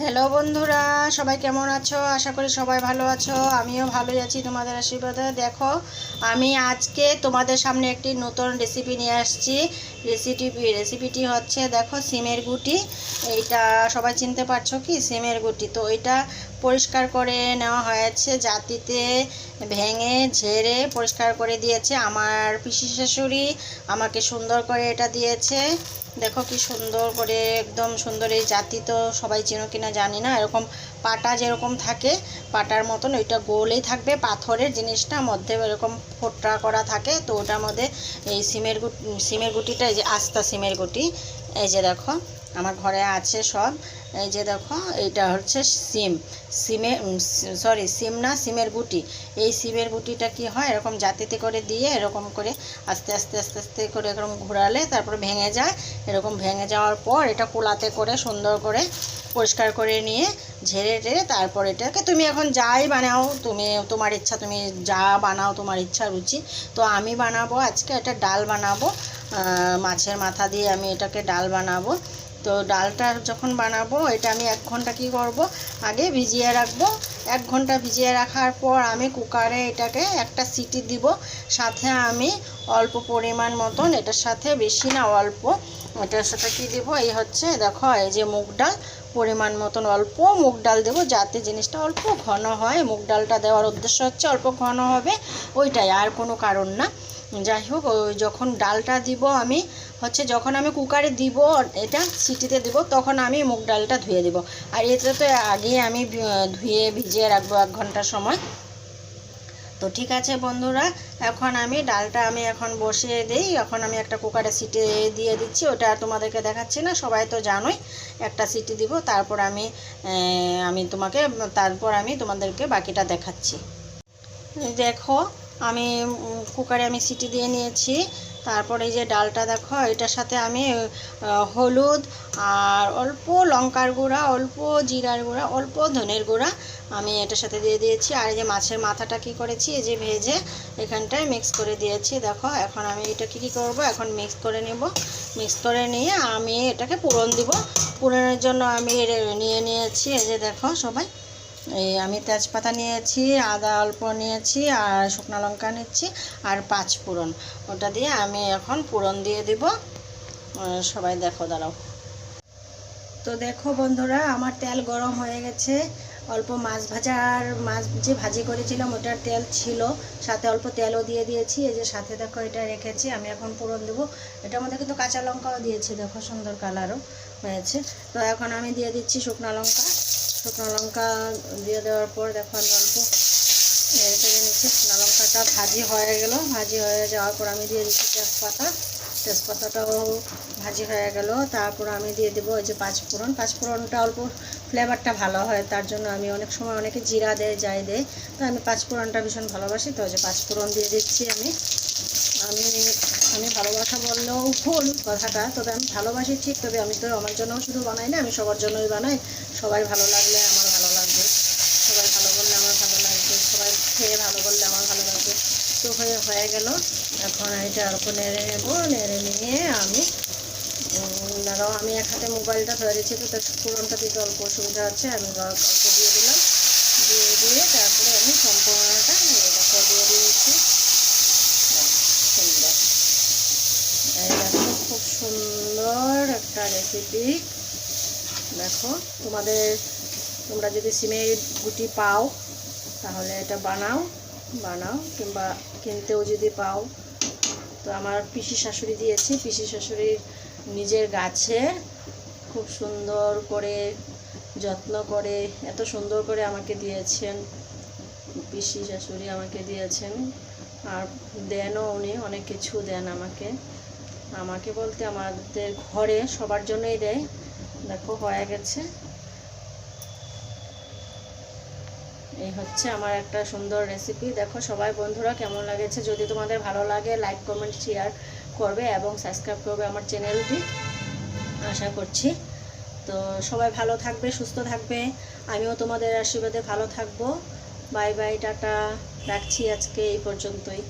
Hello বন্ধুরা, সবাই কেমন আছো? আশা করি সবাই ভালো আছো। আমিও ভালোই আছি তোমাদের আশীর্বাদে। দেখো, আমি আজকে তোমাদের সামনে একটি নতুন রেসিপি নিয়ে আসছি। রেসিপি রেসিপিটি হচ্ছে, দেখো, সিমের গুটি। এইটা সবাই চিনতে পারছ কি? সিমের গুটি। তো এটা পরিষ্কার করে নেওয়া হয়েছে, জাতিতে ভেঙে, ঝেড়ে পরিষ্কার করে দিয়েছে। আমার পিসি শাশুড়ি আমাকে সুন্দর করে এটা দিয়েছে। দেখো কি সুন্দর করে একদম সুন্দর এই জাতি তো সবাই চেনো কিনা জানি না। এরকম পাটা যেরকম থাকে, পাটার মতন ওইটা গোলেই থাকবে। পাথরের জিনিসটা মধ্যে এরকম ফোটরা করা থাকে। তো ওটার মধ্যে এই সিমের গুটি, সিমের গুটিটা, এই যে আস্তা সিমের গুটি, এই যে দেখো। আমার ঘরে আছে সব। এই যে দেখো, এইটা হচ্ছে সিম। সিমে সরি, সিম না, সিমের গুটি এই সিমের গুটিটা কি হয়, এরকম জাতিতে করে দিয়ে এরকম করে আস্তে আস্তে আস্তে আস্তে করে এরকম ঘোরালে তারপরে ভেঙে যায়। এরকম ভেঙে যাওয়ার পর এটা কোলাতে করে সুন্দর করে পরিষ্কার করে নিয়ে ঝেড়ে টেড়ে তারপর এটাকে তুমি এখন যাই বানাও, তুমি, তোমার ইচ্ছা, তুমি যা বানাও তোমার ইচ্ছা, রুচি। তো আমি বানাবো আজকে একটা ডাল বানাবো। মাছের মাথা দিয়ে আমি এটাকে ডাল বানাবো। তো ডালটা যখন বানাবো, এটা আমি এক ঘণ্টা কি করব? আগে ভিজিয়ে রাখব। এক ঘণ্টা ভিজিয়ে রাখার পর আমি কুকারে এটাকে একটা সিটি দিব। সাথে আমি অল্প পরিমাণ মতন, এটার সাথে বেশি না, অল্প। এটার সাথে কি দিব? এই হচ্ছে, দেখো, এই যে মুগ ডাল, পরিমাণ মতন অল্প মুগ ডাল দেবো। যাতে জিনিসটা অল্প ঘন হয়। মুগ ডালটা দেওয়ার উদ্দেশ্য হচ্ছে অল্প ঘন হবে, ওইটাই, আর কোনো কারণ না। যাই হোক যখন ডালটা দিব আমি, হচ্ছে যখন আমি কুকারে দিব, এটা সিটিতে দিব, তখন আমি মুগ ডালটা ধুয়ে দিব। আর এটা তো আগে আমি ধুয়ে ভিজিয়ে রাখব এক ঘণ্টা সময়। তো ঠিক আছে বন্ধুরা, এখন আমি ডালটা আমি এখন বসিয়ে দিই। এখন আমি একটা কুকারে সিটি দিয়ে দিচ্ছি, ওটা আর তোমাদেরকে দেখাচ্ছি না, সবাই তো জানোই। একটা সিটি দিব, তারপর আমি আমি তোমাকে, তারপর আমি তোমাদেরকে বাকিটা দেখাচ্ছি। দেখো আমি কুকারে আমি সিটি দিয়ে নিয়েছি। তারপরে এই যে ডালটা দেখো, এটার সাথে আমি হলুদ আর অল্প লঙ্কার গুঁড়া, অল্প জিরার গুঁড়া, অল্প ধনের গুঁড়া আমি এটার সাথে দিয়ে দিয়েছি। আর এই যে মাছের মাথাটা কি করেছি, এই যে ভেজে এখানটায় মিক্স করে দিয়েছি। দেখো, এখন আমি এটা কি, কী করব? এখন মিক্স করে নেব। মিক্স করে নিয়ে আমি এটাকে পূরণ দিব। পূরণের জন্য আমি নিয়ে নিয়েছি। এই যে দেখো সবাই এই আমি তেজপাতা নিয়েছি, আদা অল্প নিয়েছি আর শুকনো লঙ্কা নিচ্ছি আর পাঁচ ফোড়ন। ওটা দিয়ে আমি এখন পুরন দিয়ে দিব। সবাই দেখো, দাঁড়াও। তো দেখো বন্ধুরা, আমার তেল গরম হয়ে গেছে। অল্প মাছ ভাজার, মাছ যে ভাজি করেছিলাম ওটার তেল ছিল। সাথে অল্প তেলও দিয়ে দিয়েছি। এই যে সাথে দেখো এটা রেখেছি, আমি এখন ফোড়ন দেবো। এটার মধ্যে কিন্তু কাঁচা লঙ্কাও দিয়েছি, দেখো সুন্দর কালারও হয়েছে। তো এখন আমি দিয়ে দিচ্ছি শুকনো লঙ্কা। শুকনো লঙ্কা দিয়ে দেওয়ার পর দেখো আমি অল্প নেড়ে চেড়ে নিচ্ছি শুকনো লঙ্কাটা ভাজি হয়ে গেল। ভাজি হয়ে যাওয়ার পর আমি দিয়ে দিচ্ছি তেজপাতা। তেজপাতাটাও ভাজি হয়ে গেল। তারপর আমি দিয়ে দেবো ওই যে পাঁচফোড়ন। পাঁচফোড়নটা অল্প ফ্লেভারটা ভালো হয়, তার জন্য আমি অনেক সময় অনেকে জিরা দেয় যাই দেয়। তো আমি পাঁচফোড়নটা ভীষণ ভালোবাসি, তো ওই যে পাঁচফোড়ন দিয়ে দিচ্ছি আমি। আমি আমি ভালোবাসা বললেও ভুল কথাটা, তবে আমি ভালোবাসি ঠিক, তবে আমি তো আমার জন্য শুধু বানাই না, আমি সবার জন্যই বানাই। সবাই ভালো লাগলে আমার ভালো লাগবে। সবাই ভালো বললে আমার ভালো লাগবে। সবাই খেয়ে ভালো বললে আমার ভালো লাগবে। তো হয়ে হয়ে গেল। এখন এটা অল্প নেড়ে নেব, নেড়ে নিয়ে আমি দাঁড়াও, আমি এক হাতে মোবাইলটা ধরে দিচ্ছি তো তার পুরনটা দিতে অল্প অসুবিধা আছে, আমি অল্প দিয়ে দিয়ে তারপরে আমি সম্পূর্ণটা এটাকে দিয়ে দিয়েছি সুন্দর এই দেখো খুব সুন্দর একটা রেসিপি দেখো, তোমাদের, তোমরা যদি সিমের গুটি পাও, তাহলে এটা বানাও বানাও, কিংবা কিনতেও যদি পাও। তো আমার পিসি শাশুড়ি দিয়েছি। পিসি শাশুড়ির নিজের গাছে খুব সুন্দর করে যত্ন করে, এত সুন্দর করে আমাকে দিয়েছেন। পিসি শাশুড়ি আমাকে দিয়েছেন। আর দেনও উনি, অনেক কিছু দেন আমাকে। আমাকে বলতে আমাদের ঘরে সবার জন্যই দেয়। দেখো, হয়ে গেছে। এই হচ্ছে আমার একটা সুন্দর রেসিপি দেখো, সবাই বন্ধুরা কেমন লাগেছে? যদি তোমাদের ভালো লাগে লাইক কমেন্ট শেয়ার করবে এবং সাবস্ক্রাইব করবে আমার চ্যানেলটি আশা করছি। তো সবাই ভালো থাকবে, সুস্থ থাকবে। আমিও তোমাদের আশীর্বাদে ভালো থাকব। Bye bye, tata. রাখছি আজকে এই পর্যন্তই।